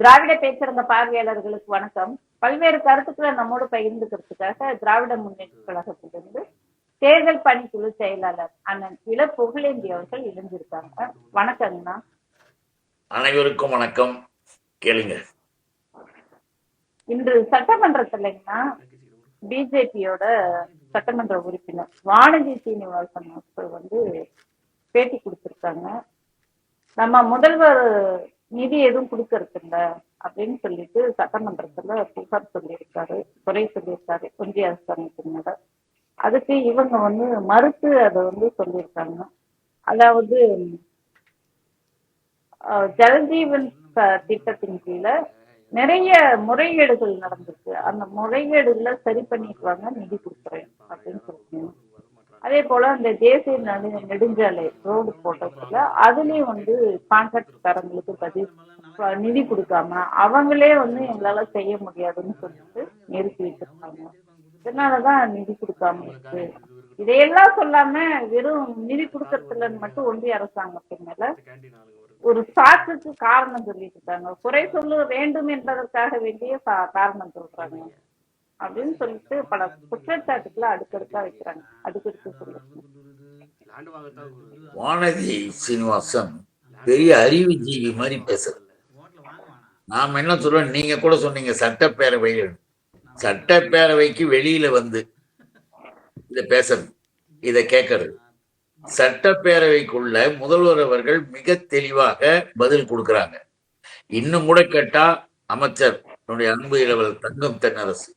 திராவிட பேச்சரங்க பார்வையாளர்களுக்கு வணக்கம். பல்வேறு கருத்துக்களை நம்மோடு பகிர்ந்துக்கிறதுக்காக திராவிட முன்னேற்ற கழகத்திலிருந்து தேர்தல் பணிக்குழு செயலாளர் அண்ணன் இள புகழேந்தி அவர்கள் இணைஞ்சிருக்காங்க வணக்கங்கண்ணா அனைவருக்கும் வணக்கம். கேளுங்க. இன்று சட்டமன்றத்துலங்கண்ணா பிஜேபியோட சட்டமன்ற உறுப்பினர் வானதி சீனிவாசன் அவர்கள் வந்து பேட்டி கொடுத்திருக்காங்க. நம்ம முதல்வர் நிதி எதுவும் கொடுக்கறது இல்ல அப்படின்னு சொல்லிட்டு சட்டமன்றத்துல புகார் சொல்லியிருக்காரு குறை சொல்லியிருக்காரு ஒன்றிய அரசாங்கத்தினோட அதுக்கு இவங்க வந்து மறுத்து அதை வந்து சொல்லியிருக்காங்க. அதாவது ஜலஜீவன் திட்டத்தின் கீழே நிறைய முறைகேடுகள் நடந்திருக்கு. அந்த முறைகேடுகளை சரி பண்ணிட்டு வாங்க நிதி கொடுக்குறேன் அப்படின்னு சொல்லிருக்கீங்க அதே போல அந்த தேசிய நடு நெடுஞ்சாலை ரோடு போட்டதுல அதுலயும் வந்து கான்ட்ராக்ட்காரங்களுக்கு பதில் நிதி கொடுக்காம அவங்களே வந்து எங்களால செய்ய முடியாதுன்னு சொல்லிட்டு நிறுத்தி வச்சிருக்காங்க. இதனாலதான் நிதி கொடுக்காம இருக்கு. இதையெல்லாம் சொல்லாம வெறும் நிதி கொடுக்கறதுலன்னு மட்டும் ஒன்றிய அரசாங்கத்தின் மேல ஒரு சாக்குக்கு காரணம் சொல்லிட்டு இருக்காங்க. குறை சொல்ல வேண்டும் என்பதற்காக வேண்டிய காரணம் சொல்றாங்க. அப்படின்னு சொல்லிட்டு பல குற்றச்சாட்டுக்களை அடுக்கடுக்கா வைக்கிறாங்க. அடுக்கடுக்கு சொல்லுங்க வானதி சீனிவாசன் பெரிய அறிவுஜீவி மாதிரி பேசுறது நாம என்ன சொல்றோம்? நீங்க கூட சொன்னீங்க சட்டப்பேரவை சட்டப்பேரவைக்கு வெளியில வந்து இத பேசுறது இத கேட்கறது சட்டப்பேரவைக்குள்ள முதல்வர் அவர்கள் மிக தெளிவாக பதில் கொடுக்கறாங்க. இன்னும் கூட கேட்டா அமைச்சர் என்னுடைய அன்பு இளவல் தங்கம் தென்னரசு.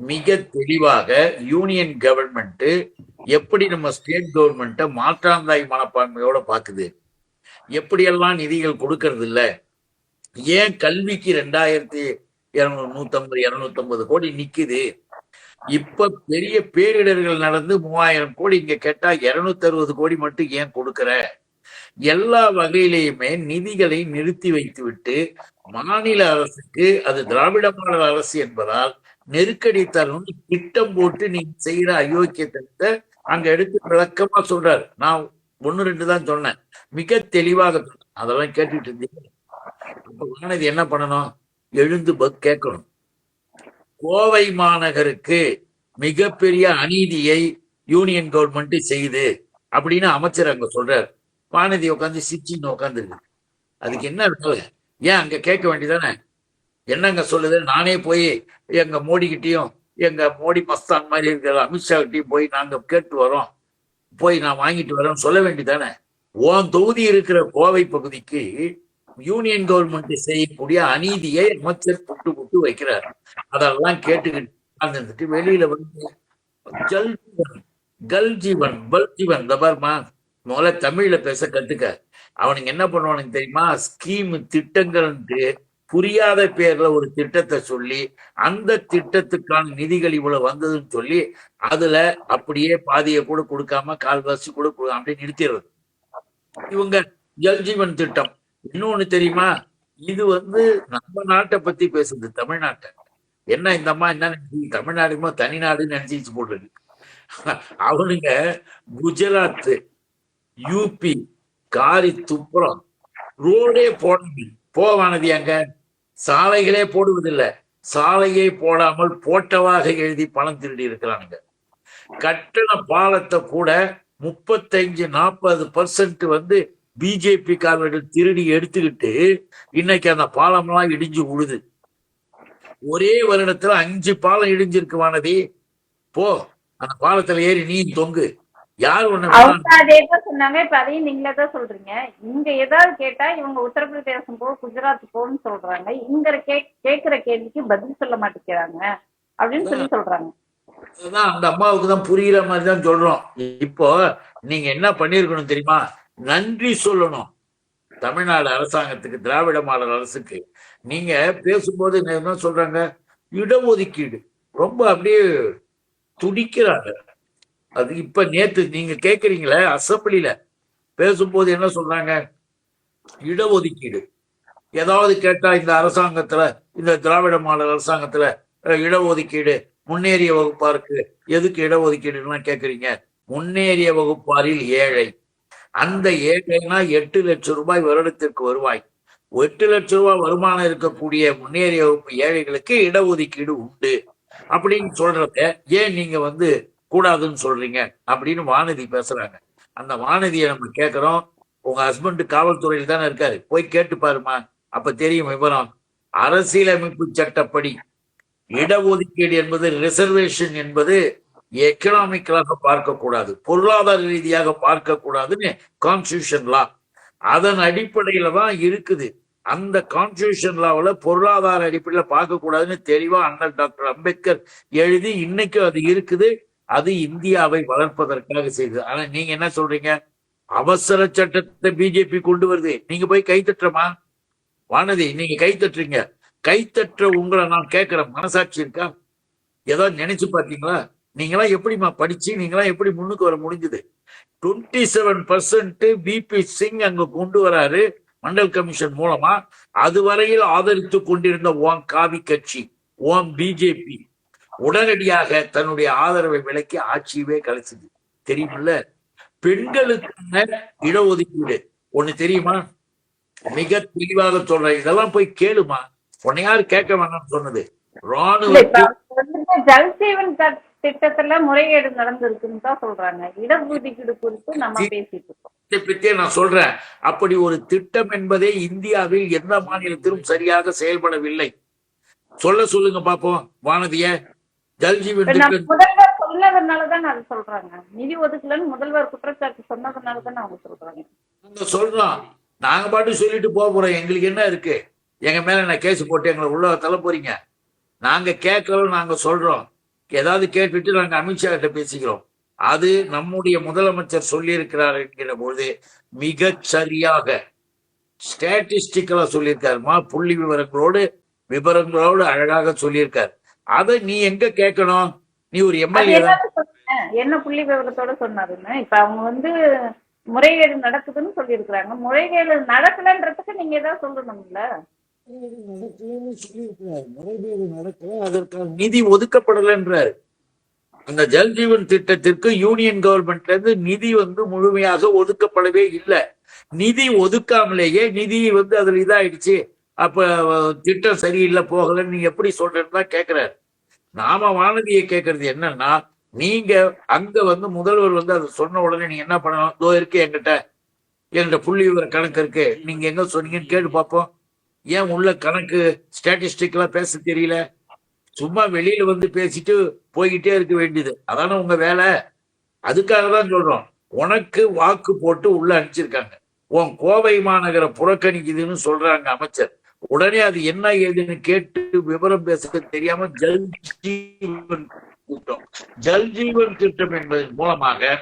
மிக தெளிவாக யூனியன் கவர்மெண்ட் எப்படி நம்ம ஸ்டேட் கவர்மெண்ட்டை மாற்றாந்தாய் மனப்பான்மையோட பாக்குது எப்படியெல்லாம் நிதிகள் கொடுக்கறது இல்ல ஏன் கல்விக்கு ரெண்டாயிரத்தி இருநூறு நூத்தம்பது இருநூத்தம்பது கோடி நிக்குது? இப்ப பெரிய பேரிடர்கள் நடந்து மூவாயிரம் கோடி இங்க கேட்டா இருநூத்தி அறுபது கோடி மட்டும் ஏன் கொடுக்கற? எல்லா வகையிலையுமே நிதிகளை நிறுத்தி வைத்து விட்டு மாநில அரசுக்கு அது திராவிட மாடல் அரசு என்பதால் நெருக்கடி தரணும்னு திட்டம் போட்டு நீங்க செய்யற அயோக்கியத்தை அங்க எடுத்து விளக்கமா சொல்றாரு. நான் ஒண்ணு ரெண்டு தான் சொன்னேன். மிக தெளிவாக சொன்னேன். அதெல்லாம் கேட்டுட்டு இருந்தீங்க. அப்ப வானதி என்ன பண்ணணும்? எழுந்து கேட்கணும். கோவை மாநகருக்கு மிகப்பெரிய அநீதியை யூனியன் கவர்மெண்ட் செய்யுது அப்படின்னு அமைச்சர் அங்க சொல்றாரு. வானதி உட்காந்து சிச்சின்னு உட்காந்துருக்கு அதுக்கு என்ன வேலை ஏன் அங்க கேட்க வேண்டியதானே? என்னங்க சொல்லுது? நானே போய் எங்க மோடி எங்க மோடி மஸ்தான் மாதிரி இருக்கிற அமித்ஷா கிட்டயும் போய் நாங்க கேட்டு வரோம். போய் நான் வாங்கிட்டு வரோம் சொல்ல வேண்டியதானே? உன் தொகுதி இருக்கிற கோவை பகுதிக்கு யூனியன் கவர்மெண்ட் செய்யக்கூடிய அநீதியை அமைச்சர் புட்டு புட்டு வைக்கிறார். அதெல்லாம் கேட்டுக்கிட்டு வெளியில வந்து ஜல் ஜீவன் கல் ஜீவன் பல் ஜீவன். இந்த பாருமா முதல்ல தமிழ்ல பேச கத்துக்க. அவனுங்க என்ன பண்ணுவானுங்க தெரியுமா? ஸ்கீம் திட்டங்கள்ன்ட்டு புரியாத பேர்ல ஒரு திட்டத்தை சொல்லி அந்த திட்டத்துக்கான நிதிகள் இவ்வளவு வந்ததுன்னு சொல்லி அதுல அப்படியே பாதியை கூட கொடுக்காம கால்வாசி கூட அப்படியே நிறுத்திடுறது. இவங்க ஜல்ஜீவன் திட்டம். இன்னொன்னு தெரியுமா? இது வந்து நம்ம நாட்டை பத்தி பேசுது தமிழ்நாட்டை. என்ன இந்த அம்மா என்ன நினைச்சு தமிழ்நாடுமோ தனிநாடுன்னு நினைச்சிச்சு போடுறது அவனுங்க குஜராத் யூபி காரி துப்புரம் ரோடே போடணும் போவானது எங்க? சாலைகளே போடுவதில்லை. சாலையே போடாமல் போட்டவாக எழுதி பணம் திருடி இருக்கிறானுங்க. கட்டண பாலத்தை கூட முப்பத்தஞ்சு நாற்பது பர்சன்ட் வந்து பிஜேபிக்காரர்கள் திருடி எடுத்துக்கிட்டு இன்னைக்கு அந்த பாலம்லாம் இடிஞ்சு உழுது. ஒரே வருடத்துல அஞ்சு பாலம் இடிஞ்சிருக்கு வானதி போ அந்த பாலத்துல ஏறி நீ தொங்கு. யார் அவங்க அதே தான் சொன்னாங்க இப்ப அதையும் நீங்களே தான் சொல்றீங்க. இங்க ஏதாவது கேட்டா இவங்க உத்தரப்பிரதேசம் போ குஜராத் போன்னு சொல்றாங்க. இங்க கேக்குற கேள்விக்கு பதில் சொல்ல மாட்டேங்கிறாங்க. அப்படின்னு சொல்லி சொல்றாங்க. அதான் அந்த அம்மாவுக்கு தான் புரியுற மாதிரி தான் சொல்றோம். இப்போ நீங்க என்ன பண்ணிருக்கணும் தெரியுமா? நன்றி சொல்லணும். தமிழ்நாடு அரசாங்கத்துக்கு திராவிட மாடல் அரசுக்கு. நீங்க பேசும்போது என்ன என்ன சொல்றாங்க இடஒதுக்கீடு ரொம்ப அப்படியே துடிக்கிறாங்க. அது இப்ப நேத்து நீங்க கேக்குறீங்களே அசம்பிளில பேசும்போது என்ன சொல்றாங்க? இடஒதுக்கீடு. ஏதாவது கேட்டா இந்த அரசாங்கத்துல இந்த திராவிட மாடல் அரசாங்கத்துல இடஒதுக்கீடு முன்னேறிய வகுப்பாருக்கு எதுக்கு இடஒதுக்கீடுன்னா கேக்குறீங்க? முன்னேறிய வகுப்பாரில் ஏழை. அந்த ஏழைனா எட்டு லட்சம் ரூபாய் வருடத்திற்கு வருவாய். எட்டு லட்சம் ரூபாய் வருமானம் இருக்கக்கூடிய முன்னேறிய வகுப்பு ஏழைகளுக்கு இடஒதுக்கீடு உண்டு. அப்படின்னு சொல்றத ஏன் நீங்க வந்து கூடாதுன்னு சொல்றீங்க அப்படின்னு வானதி பேசுறாங்க. அந்த வானதியை நம்ம கேட்கிறோம் உங்க ஹஸ்பண்ட் காவல்துறையில் தானே இருக்காரு. போய் கேட்டு பாருமா. அப்ப தெரியும் விவரம். அரசியலமைப்பு சட்டப்படி இடஒதுக்கீடு என்பது ரிசர்வேஷன் என்பது எக்கனாமிக்கலாக பார்க்கக்கூடாது பொருளாதார ரீதியாக பார்க்கக்கூடாதுன்னு கான்ஸ்டியூஷன் லா அதன் அடிப்படையில தான் இருக்குது. அந்த கான்ஸ்டியூஷன் லாவில் பொருளாதார அடிப்படையில் பார்க்கக்கூடாதுன்னு கூடாதுன்னு தெளிவா அண்ணல் டாக்டர் அம்பேத்கர் எழுதி இன்னைக்கும் அது இருக்குது. அது இந்தியாவை வளர்ப்பதற்காக செய்தது. ஆனா நீங்க என்ன சொல்றீங்க? அவசர சட்டத்தை பிஜேபி கொண்டு வருது. நீங்க போய் கைத்தட்டுறமா வானதி நீங்க கைத்தட்டுறீங்க கைத்தற்ற உங்களை நான் கேட்கிறேன். மனசாட்சி இருக்கா? ஏதோ நினைச்சு பாத்தீங்களா நீங்களாம் எப்படிம்மா படிச்சு நீங்களாம் எப்படி முன்னுக்கு வர முடிஞ்சது? Twenty seven percent VP Singh அங்க கொண்டு வராரு மண்டல் கமிஷன் மூலமா. அதுவரையில் ஆதரித்து கொண்டிருந்த ஓம் காவி கட்சி ஓம் பிஜேபி உடனடியாக தன்னுடைய ஆதரவை விலக்கி ஆட்சியவே கலைச்சது. தெரியுமில்ல? பெண்களுக்கான இடஒதுக்கீடு. ஒண்ணு தெரியுமா? மிக தெளிவாக சொல்றேன். இதெல்லாம் போய் கேளுமா? உன்னை யாரு கேட்க வேணாம்னு சொன்னது. ராணுவ அவங்க வந்துட்டு ஜல் ஜீவன் த- திட்டத்துல முறைகேடு நடந்திருக்குன்னு தான் சொல்றாங்க. இடஒதுக்கீடு குறித்து நம்ம பேசிட்டு இருக்கோம். இதை பற்றியே நான் சொல்றேன். அப்படி ஒரு திட்டம் என்பதே இந்தியாவில் எந்த மாநிலத்திலும் சரியாக செயல்படவில்லை. சொல்ல சொல்லுங்க பாப்போம் வானதிய. ஜல்ஜீவன் முதல்வர் சொன்னதுனாலதான் அது சொல்றாங்க. நிதி ஒதுக்கலன்னு முதல்வர் குற்றச்சாட்டு சொன்னதுனாலதான் அவங்க சொல்றாங்க நாங்க சொல்றோம் நாங்க பாட்டு சொல்லிட்டு போக போறோம். எங்களுக்கு என்ன இருக்கு? எங்க மேல என்ன கேஸ் போட்டு எங்களை உள்ள தள்ள போறீங்க? நாங்க கேட்கறோம் நாங்க சொல்றோம். ஏதாவது கேட்டுட்டு நாங்க அமித்ஷா கிட்ட பேசிக்கிறோம். அது நம்முடைய முதலமைச்சர் சொல்லியிருக்கிறார் என்கிற பொழுது மிக சரியாக ஸ்டாட்டிஸ்டிக்கலா சொல்லியிருக்காருமா புள்ளி விவரங்களோடு விவரங்களோடு அழகாக சொல்லியிருக்காரு. அதை நீ எங்க கேட்கணும் நீ ஒரு எம்எல்ஏ. என்ன புள்ளி விவரத்தோட சொன்னாருன்னு இப்ப அவங்க வந்து முறைகேடு நடக்குதுன்னு சொல்லியிருக்கிறாங்க. முறைகேடு நடக்கலன்றதுக்கு நீங்க ஏதாவது சொல்லணும்ல? முறைகேடு நடக்கல அதற்கான நிதி ஒதுக்கப்படலைன்றாரு. அந்த ஜல் ஜீவன் திட்டத்திற்கு யூனியன் கவர்மெண்ட்ல இருந்து நிதி வந்து முழுமையாக ஒதுக்கப்படவே இல்லை. நிதி ஒதுக்காமலேயே நிதி வந்து அதுல இதாயிடுச்சு. அப்ப திட்டம் சரியில்லை போகலன்னு நீ எப்படி சொல்றேன்னு தான் கேக்குறாரு. நாம வானதியை கேட்கறது என்னன்னா நீங்க அங்க வந்து முதல்வர் வந்து அதை சொன்ன உடனே நீங்க என்ன பண்ணணும்? இதோ இருக்கு என்கிட்ட. என்கிட்ட புள்ளி விவர கணக்கு இருக்கு. நீங்க எங்க சொன்னீங்கன்னு கேட்டு பார்ப்போம். ஏன் உள்ள கணக்கு ஸ்டாட்டிஸ்டிக்லாம் பேச தெரியல? சும்மா வெளியில வந்து பேசிட்டு போய்கிட்டே இருக்க வேண்டியது. அதான உங்க வேலை. அதுக்காக தான் சொல்றோம். உனக்கு வாக்கு போட்டு உள்ள அனுப்பிச்சிருக்காங்க. உன் கோவை மாநகர புறக்கணிக்குதுன்னு சொல்றாங்க அமைச்சர். உடனே அது என்ன ஏதுன்னு கேட்டு விவரம் பேச தெரியாம ஜல் ஜீவன் திட்டம் ஜல் ஜீவன் திட்டம் என்பதன் மூலமாக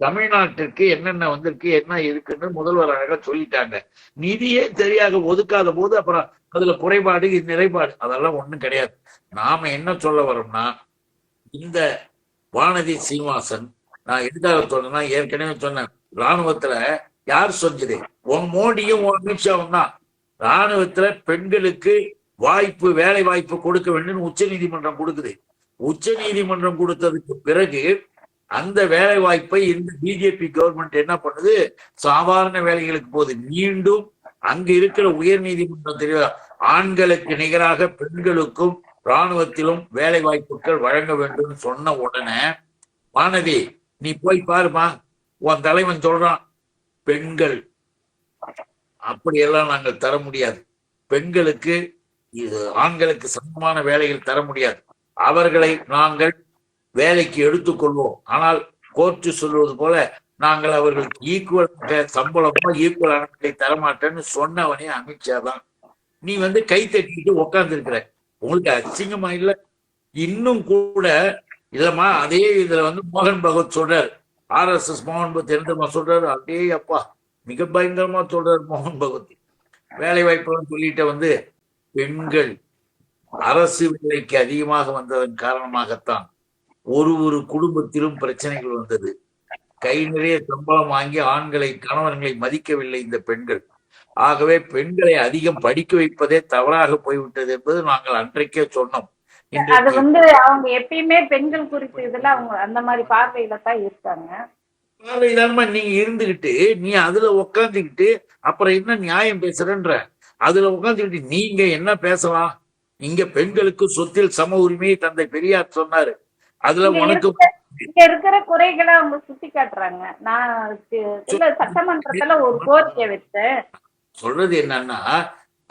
தமிழ்நாட்டிற்கு என்னென்ன வந்திருக்கு என்ன இருக்குன்னு முதல்வர் அழகா சொல்லிட்டாங்க. நிதியே சரியாக ஒதுக்காத போது அப்புறம் அதுல குறைபாடு இது நிறைபாடு அதெல்லாம் ஒண்ணும் கிடையாது. நாம என்ன சொல்ல வரோம்னா இந்த வானதி சீனிவாசன் நான் எதுக்காக சொன்னேன்னா ஏற்கனவே சொன்னேன் ராணுவத்துல யார் சொன்னது உன் மோடியும் உன் அமித்ஷாவும் தான். ராணுவத்துல பெண்களுக்கு வாய்ப்பு வேலை வாய்ப்பு கொடுக்க வேண்டும் உச்ச நீதிமன்றம் கொடுக்குது. உச்ச நீதிமன்றம் கொடுத்ததுக்கு பிறகு அந்த வேலை வாய்ப்பை இந்த பிஜேபி கவர்மெண்ட் என்ன பண்ணுது? சாதாரண வேலைகளுக்கு போகுது. மீண்டும் அங்கு இருக்கிற உயர் நீதிமன்றம் தெரிய ஆண்களுக்கு நிகராக பெண்களுக்கும் ராணுவத்திலும் வேலை வாய்ப்புகள் வழங்க வேண்டும் சொன்ன உடனே மாணவி நீ போய் பாருமா உன் தலைவன் சொல்றான். பெண்கள் அப்படியெல்லாம் நாங்கள் தர முடியாது. பெண்களுக்கு இது ஆண்களுக்கு சமமான வேலைகள் தர முடியாது. அவர்களை நாங்கள் வேலைக்கு எடுத்துக்கொள்வோம் ஆனால் கோர்ட்டு சொல்வது போல நாங்கள் அவர்களுக்கு ஈக்குவல் சம்பளமோ ஈக்குவல் அனுப்பலை தரமாட்டேன்னு சொன்னவனே அமித்ஷா தான். நீ வந்து கை தட்டிட்டு உட்கார்ந்துருக்குற உங்களுக்கு அசிங்கமா இல்ல? இன்னும் கூட இல்லம்மா அதே இதுல வந்து மோகன் பகவத் சொல்றாரு. ஆர் எஸ் எஸ் மோகன் பகவத் என்னமா சொல்றாரு? அப்படியே அப்பா மிக பயங்கரமா சொல்றார் மோகன் பகவதி. வேலை வாய்ப்புன்னு சொல்லிட்டு வந்து பெண்கள் அரசு வேலைக்கு அதிகமாக வந்ததன் காரணமாகத்தான் ஒரு ஒரு குடும்பத்திலும் பிரச்சனைகள் வந்தது. கை நிறைய சம்பளம் வாங்கி ஆண்களை கணவன்களை மதிக்கவில்லை இந்த பெண்கள். ஆகவே பெண்களை அதிகம் படிக்க வைப்பதே தவறாக போய்விட்டது என்பது நாங்கள் அன்றைக்கே சொன்னோம். அது வந்து அவங்க எப்பயுமே பெண்கள் குறித்து இதுல அவங்க அந்த மாதிரி பார்வையில தான் இருக்காங்க. பார்வையிலாம நீங்க இருந்துகிட்டு நீ அதுல உக்காந்துக்கிட்டு அப்புறம் என்ன நியாயம் பேசுறன்ற? அதுல உட்காந்துக்கிட்டு நீங்க என்ன பேசலாம்? இங்க பெண்களுக்கு சொத்தில் சம உரிமையை தந்தை பெரியார் சொன்னாரு. அதுல உனக்கு இங்க இருக்கிற குறைகளை அவங்க சுட்டி காட்டுறாங்க நான் சட்டமன்றத்துல ஒரு கோரிக்கை வச்சேன். சொல்றது என்னன்னா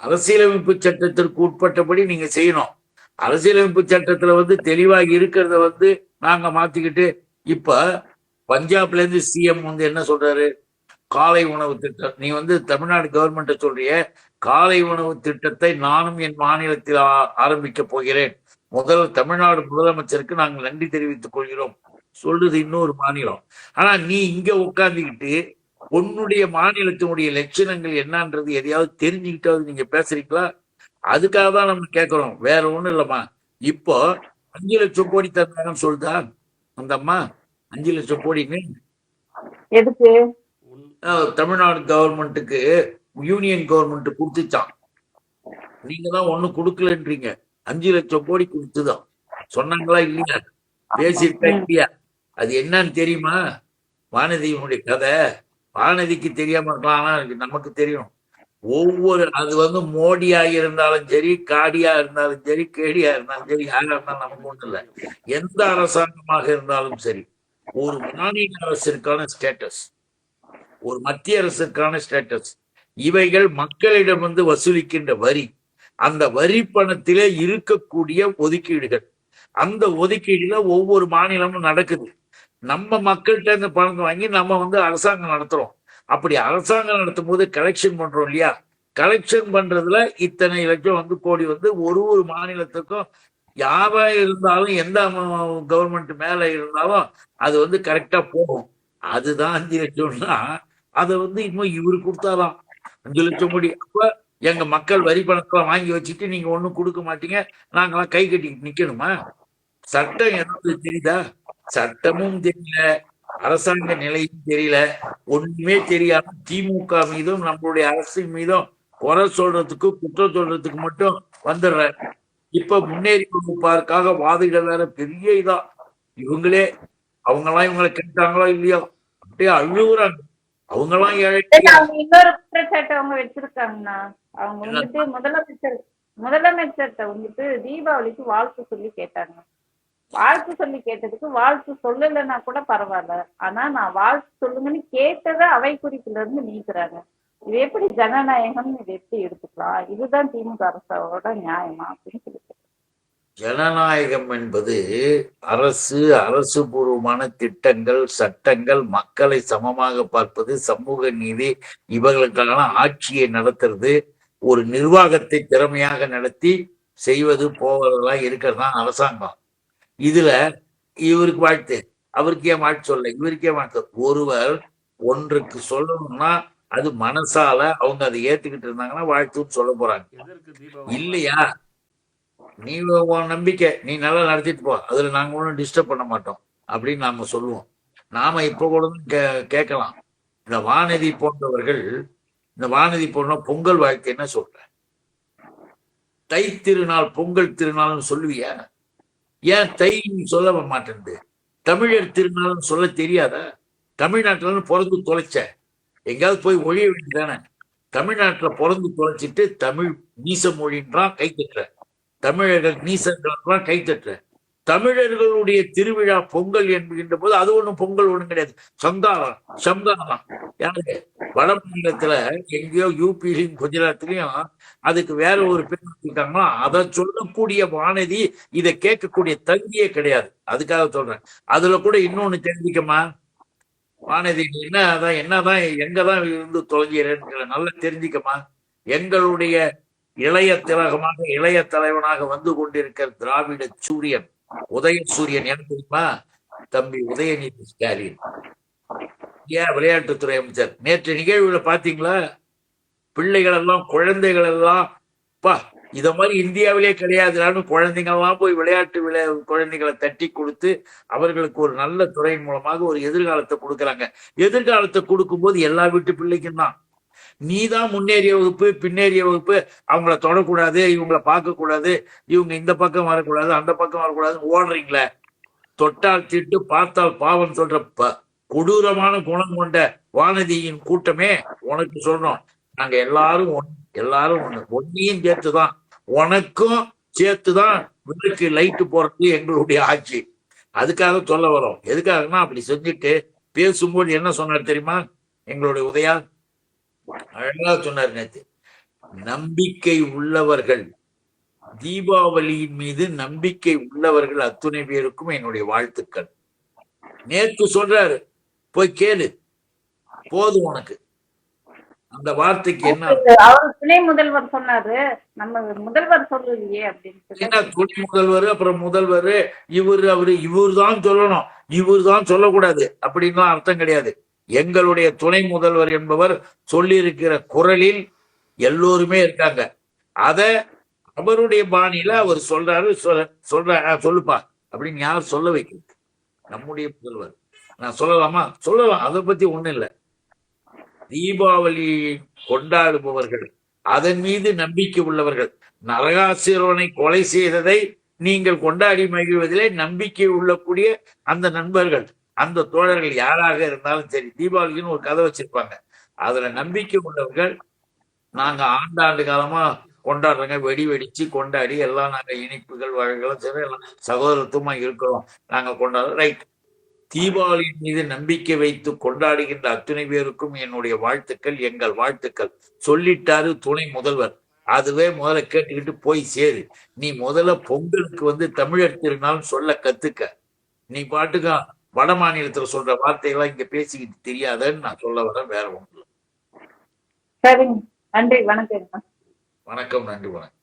அரசியலமைப்பு சட்டத்திற்கு உட்பட்டபடி நீங்க செய்யணும். அரசியலமைப்பு சட்டத்துல வந்து தெளிவாக இருக்கிறத வந்து நாங்க மாத்திக்கிட்டு இப்ப பஞ்சாப்ல இருந்து சிஎம் வந்து என்ன சொல்றாரு? காலை உணவு திட்டம். நீ வந்து தமிழ்நாடு கவர்மெண்ட்ட சொல்றிய காலை உணவு திட்டத்தை நானும் என் மாநிலத்தில் ஆ- ஆரம்பிக்க போகிறேன். முதல் தமிழ்நாடு முதலமைச்சருக்கு நாங்கள் நன்றி தெரிவித்துக் கொள்கிறோம். சொல்றது இன்னொரு மாநிலம். ஆனா நீ இங்க உட்கார்ந்துக்கிட்டு உன்னுடைய மாநிலத்தினுடைய லட்சணங்கள் என்னன்றது எதையாவது தெரிஞ்சுக்கிட்டாவது நீங்க பேசுறீங்களா? அதுக்காக தான் நம்ம கேட்கிறோம் வேற ஒண்ணும் இல்லம்மா. இப்போ அஞ்சு லட்சம் கோடி தந்தாங்கன்னு சொல்லுதா அந்த அம்மா? அஞ்சு லட்சம் கோடின்னு எதுக்கு? தமிழ்நாடு கவர்மெண்ட்டுக்கு யூனியன் கவர்மெண்ட் கொடுத்துச்சான் நீங்க தான் ஒண்ணு கொடுக்கலன்றீங்க. அஞ்சு லட்சம் கோடி கொடுத்துதான். சொன்னாங்களா இல்லையா? பேசியிருக்கா இல்லையா? அது என்னன்னு தெரியுமா? வானதியினுடைய கதை. வானதிக்கு தெரியாம இருக்கலாம் ஆனா எனக்கு நமக்கு தெரியும். ஒவ்வொரு அது வந்து மோடியா இருந்தாலும் சரி காடியா இருந்தாலும் சரி கேடியா இருந்தாலும் சரி யாரா இருந்தாலும் நமக்கு ஒண்ணும் இல்லை. எந்த அரசாங்கமாக இருந்தாலும் சரி ஒரு மாநில அரசிற்கான ஸ்டேட்டஸ் ஒரு மத்திய அரசுக்கான ஸ்டேட்டஸ் இவைகள் மக்களிடம் வந்து வசூலிக்கின்ற வரி. அந்த வரி பணத்திலே இருக்கக்கூடிய ஒதுக்கீடுகள். அந்த ஒதுக்கீடுல ஒவ்வொரு மாநிலமும் நடக்குது. நம்ம மக்கள்கிட்ட இந்த பணத்தை வாங்கி நம்ம வந்து அரசாங்கம் நடத்துறோம். அப்படி அரசாங்கம் நடத்தும் போது கலெக்ஷன் பண்றோம் இல்லையா? கலெக்ஷன் பண்றதுல இத்தனை லட்சம் வந்து கோடி வந்து ஒரு ஒரு மாநிலத்துக்கும் யாவா இருந்தாலும் எந்த கவர்மெண்ட் மேல இருந்தாலும் அது வந்து கரெக்டா போகும். அதுதான் அஞ்சு லட்சம்னா அதை வந்து இன்னும் இவரு கொடுத்தாதான் அஞ்சு லட்சம் கோடி அப்ப எங்க மக்கள் வரி பணத்தை வாங்கி வச்சுட்டு நீங்க ஒண்ணும் கொடுக்க மாட்டீங்க. நாங்கெல்லாம் கை கட்டிட்டு நிக்கணுமா? சட்டம் எதாவது தெரியுதா? சட்டமும் தெரியல. அரசாங்க நிலையும் தெரியல. ஒண்ணுமே தெரியாம திமுக மீதும் நம்மளுடைய அரசின் மீதும் குறை சொல்றதுக்கு குற்றம் சொல்றதுக்கு மட்டும் வந்துடுற இப்ப முன்னேறி வகுப்பாருக்காக வாதிட வேற பெரிய இதா. இவங்களே அவங்கெல்லாம் இவங்களை கேட்டாங்களோ இல்லையோ? அப்படியே அழுகுறாங்க. அவங்கெல்லாம் ஏழை இன்னொரு குற்றச்சாட்டு அவங்க வச்சிருக்காங்கண்ணா. அவங்க வந்துட்டு முதலமைச்சர் முதலமைச்சர்கிட்ட வந்துட்டு தீபாவளிக்கு வாழ்த்து சொல்லி கேட்டாங்க. வாழ்த்து சொல்லி கேட்டதுக்கு வாழ்த்து சொல்லலைன்னா கூட பரவாயில்ல. ஆனா நான் வாழ்த்து சொல்லுங்கன்னு கேட்டதை அவை குறிப்புல இருந்து நீக்குறாங்க. இது எப்படி ஜனநாயகம் இது எப்படி எடுத்துக்கலாம்? இதுதான் திமுக அரசோட நியாயமா அப்படின்னு சொல்லி ஜனநாயகம் என்பது அரசு அரசு பூர்வமான திட்டங்கள் சட்டங்கள் மக்களை சமமாக பார்ப்பது சமூக நீதி இவர்களுக்கான ஆட்சியை நடத்துறது ஒரு நிர்வாகத்தை திறமையாக நடத்தி செய்வது போவதெல்லாம் இருக்கிறது தான் அரசாங்கம். இதுல இவருக்கு வாழ்த்து. அவருக்கு ஏன் வாழ்த்து சொல்ல? இவருக்கே வாழ்த்து? ஒருவர் ஒன்றுக்கு சொல்லணும்னா அது மனசால அவங்க அதை ஏத்துக்கிட்டு இருந்தாங்கன்னா வாழ்த்துன்னு சொல்ல போறாங்க. இல்லையா? நீ உன் நம்பிக்கை. நீ நல்லா நடத்திட்டு போ. அதுல நாங்க ஒன்றும் டிஸ்டர்ப் பண்ண மாட்டோம் அப்படின்னு நாம சொல்லுவோம். நாம இப்ப கூட கேட்கலாம். இந்த வானதி போன்றவர்கள் இந்த வானதி போன்ற பொங்கல் வாழ்க்கை என்ன சொல்ற? தை திருநாள் பொங்கல் திருநாள்னு சொல்லுவியா? ஏன் தை நீ சொல்ல மாட்டேன்து தமிழர் திருநாள்னு சொல்ல தெரியாதா? தமிழ்நாட்டுல பிறந்து தொலைச்ச. எங்கேயாவது போய் ஒழிய வேண்டியதானே தமிழ்நாட்டுல பிறந்து தொலைச்சிட்டு தமிழ் நீச மொழின்றான் கைத்தட்டுற தமிழர்கள் நீசர்கள்லாம் கைத்தட்டுற தமிழர்களுடைய திருவிழா பொங்கல் என்கின்ற போது அது ஒண்ணும் பொங்கல் ஒண்ணும் கிடையாது. சந்தானம் சந்தானம் யாரு? வட மாநிலத்துல எங்கேயோ யூபிலையும் குஜராத்லயும் அதுக்கு வேற ஒரு பேர் வச்சிருக்காங்களா? அதை சொல்லக்கூடிய வானதி இதை கேட்கக்கூடிய தகுதியே கிடையாது. அதுக்காக சொல்றேன். அதுல கூட இன்னொன்னு தெரிஞ்சுக்கமா வானதி என்ன என்னதான் என்னதான் எங்கதான் இருந்து தொலைஞ்சிறேன்னு நல்லா தெரிஞ்சுக்கமா எங்களுடைய இளைய திலகமாக இளைய தலைவனாக வந்து கொண்டிருக்கிற திராவிட சூரியன் உதய சூரியன் என்ன தெரியுமா? தம்பி உதயநிதி ஸ்டாலின். ஏன் விளையாட்டுத்துறை அமைச்சர்? நேற்று நிகழ்வுல பாத்தீங்களா பிள்ளைகள் எல்லாம் குழந்தைகள் எல்லாம் பா இத மாதிரி இந்தியாவிலே கிடையாதுன்னு குழந்தைங்கெல்லாம் போய் விளையாட்டு விளை குழந்தைகளை தட்டி கொடுத்து அவர்களுக்கு ஒரு நல்ல துறையின் மூலமாக ஒரு எதிர்காலத்தை கொடுக்குறாங்க. எதிர்காலத்தை கொடுக்கும்போது எல்லா வீட்டு பிள்ளைக்கும் தான். நீ தான் முன்னேறிய வகுப்பு பின்னேறிய வகுப்பு அவங்கள தொடக்கூடாது இவங்களை பார்க்கக்கூடாது இவங்க இந்த பக்கம் வரக்கூடாது அந்த பக்கம் வரக்கூடாதுன்னு ஓடுறீங்களே. தொட்டால் திட்டு பார்த்தால் பாவம் சொல்ற ப- கொடூரமான குணம் கொண்ட வானதியின் கூட்டமே உனக்கு சொல்றோம் நாங்க எல்லாரும் ஒண்ணு எல்லாரும் ஒண்ணு ஒன்னையும் சேர்த்துதான். உனக்கும் சேர்த்துதான் விளக்கு லைட்டு போறது எங்களுடைய ஆட்சி. அதுக்காக சொல்ல வரோம். எதுக்காகனா அப்படி செஞ்சுட்டு பேசும்போது என்ன சொன்னார் தெரியுமா? எங்களுடைய உதயா? அழகா சொன்னார் நேத்து. நம்பிக்கை உள்ளவர்கள் தீபாவளியின் மீது நம்பிக்கை உள்ளவர்கள் அத்துணை பேருக்கும் என்னுடைய வாழ்த்துக்கள். நேத்து சொல்றாரு போய் கேளு. போதும் உனக்கு. அந்த வார்த்தைக்கு என்ன? அவர் துணை முதல்வர் சொன்னாரு. நம்ம முதல்வர் சொல்லலையே அப்படின்னு என்ன துணை முதல்வர் அப்புறம் முதல்வர் இவர் அவரு இவர் தான் சொல்லணும். இவர் தான் சொல்லக்கூடாது. அப்படின்னு அர்த்தம் கிடையாது. எங்களுடைய துணை முதல்வர் என்பவர் சொல்லியிருக்கிற குரலில் எல்லோருமே இருக்காங்க. அத அவருடைய பாணியில அவர் சொல்றாரு சொல்ற சொல்லுப்பா அப்படின்னு யார் சொல்ல வைக்கிறது? நம்முடைய முதல்வர். நான் சொல்லலாமா? சொல்லலாம். அதை பத்தி ஒண்ணும் இல்லை. தீபாவளி கொண்டாடுபவர்கள் அதன் மீது நம்பிக்கை உள்ளவர்கள் நரகாசுரனை கொலை செய்ததை நீங்கள் கொண்டாடி மகிழ்வதிலே நம்பிக்கை உள்ளக்கூடிய அந்த நண்பர்கள் அந்த தோழர்கள் யாராக இருந்தாலும் சரி தீபாவளிக்குன்னு ஒரு கதை வச்சிருப்பாங்க. அதுல நம்பிக்கை உள்ளவர்கள் நாங்க ஆண்டாண்டு காலமா கொண்டாடுறோங்க வெடி வெடிச்சு கொண்டாடி எல்லாம் நாங்க இனிப்புகள் வகைகளும் சரி எல்லாம் சகோதரத்துவமா இருக்கிறோம். நாங்க கொண்டாடுறோம். ரைட். தீபாவளியின் மீது நம்பிக்கை வைத்து கொண்டாடுகின்ற அத்தனை பேருக்கும் என்னுடைய வாழ்த்துக்கள் எங்கள் வாழ்த்துக்கள். சொல்லிட்டாரு துணை முதல்வர். அதுவே முதல்ல கேட்டுக்கிட்டு போய் சேரு. நீ முதல்ல பொங்கலுக்கு வந்து தமிழர் திருநாள் சொல்ல கத்துக்க. நீ பாட்டுக்கா வட மாநிலத்துல சொல்ற வார்த்தையெல்லாம் இங்க பேசிக்கிட்டு தெரியாதன்னு நான் சொல்ல வரேன் வேற ஒன்று சரிங்க. நன்றி வணக்கம். வணக்கம் நன்றி வணக்கம்.